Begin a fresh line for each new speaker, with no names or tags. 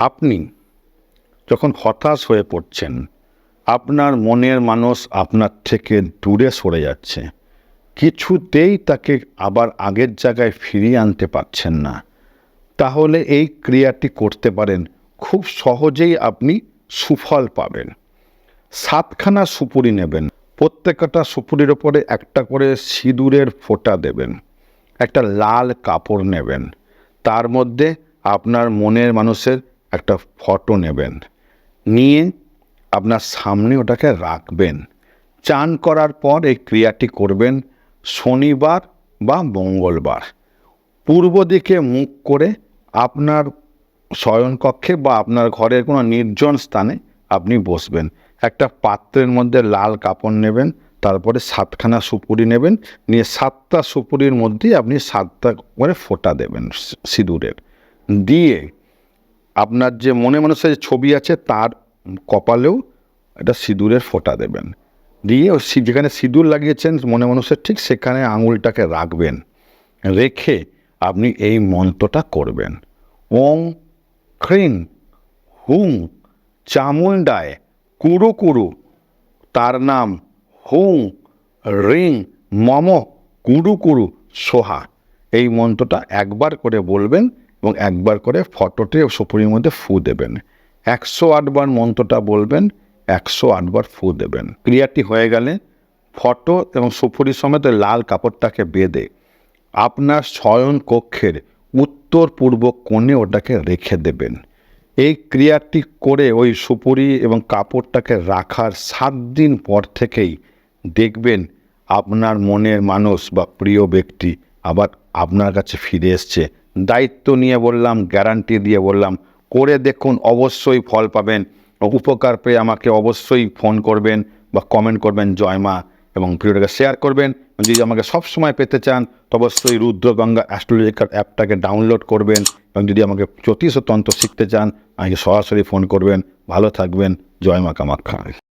আপনি যখন হতাশ হয়ে পড়ছেন, আপনার মনের মানুষ আপনার থেকে দূরে সরে যাচ্ছে। কিছুতেই তাকে আবার আগের জায়গায় ফিরিয়ে আনতে পারছেন না। তাহলে এই ক্রিয়াটি করতে পারেন, খুব সহজেই আপনি সুফল পাবেন। সাতখানা সুপুরি নেবেন, প্রত্যেকটা সুপুরির ওপরে একটা করে সিঁদুরের ফোঁটা দেবেন, একটা লাল কাপড় নেবেন। তার মধ্যে আপনার মনের মানুষের একটা ফটো নেবেন। নিয়ে আপনার সামনে ওটাকে রাখবেন। চান করার পর এই ক্রিয়াটি করবেন শনিবার বা মঙ্গলবার। পূর্ব দিকে মুখ করে আপনার শয়নকক্ষে বা আপনার ঘরের কোনো নির্জন স্থানে আপনি বসবেন। একটা পাত্রের মধ্যে লাল কাপড় নেবেন, তারপরে সাতখানা সুপুরি নেবেন, নিয়ে সাতটা সুপুরির মধ্যে আপনি সাতটা করে ফোঁটা দেবেন সিঁদুরের। দিয়ে আপনার যে মনে মানুষের ছবি আছে, তার কপালেও একটা সিঁদুরের ফোঁটা দেবেন। দিয়ে যেখানে সিঁদুর লাগিয়েছেন মনে মানুষের ঠিক সেখানে আঙুলটাকে রাখবেন। রেখে আপনি এই মন্ত্রটা করবেন। ওং ক্রিং হুং চামুন্ডায় কুরু কুরু। তার নাম হুং রিং মম কুরু কুরু সোহা। এই মন্ত্রটা একবার করে বলবেন এবং একবার করে ফটোতে ও সুপুরির মধ্যে ফু দেবেন। একশো আটবার মন্ত্রটা বলবেন, একশো আটবার ফু দেবেন। ক্রিয়াটি হয়ে গেলে ফটো এবং সুপুরি সমেত লাল কাপড়টাকে বেঁধে আপনার শয়ন কক্ষের উত্তর পূর্ব কোণে ওটাকে রেখে দেবেন। এই ক্রিয়াটি করে ওই সুপুরি এবং কাপড়টাকে রাখার সাত দিন পর থেকেই দেখবেন আপনার মনের মানুষ বা প্রিয় ব্যক্তি আবার আপনার কাছে ফিরে এসছে। দায়িত্ব নিয়ে বললাম গ্যারান্টি দিয়ে বললাম, করে দেখুন অবশ্যই ফল পাবেন। উপকার পেয়ে আমাকে অবশ্যই ফোন করবেন বা কমেন্ট করবেন, জয় মা। এবং ভিডিওটাকে শেয়ার করবেন। যদি আমাকে সব সময় পেতে চান, তো অবশ্যই রুদ্রগঙ্গা অ্যাস্ট্রোলজিক্যাল অ্যাপটাকে ডাউনলোড করবেন। এবং যদি আমাকে জ্যোতিষ তন্ত্র শিখতে চান, আমাকে সরাসরি ফোন করবেন। ভালো থাকবেন। জয় মা কামাখ্যা।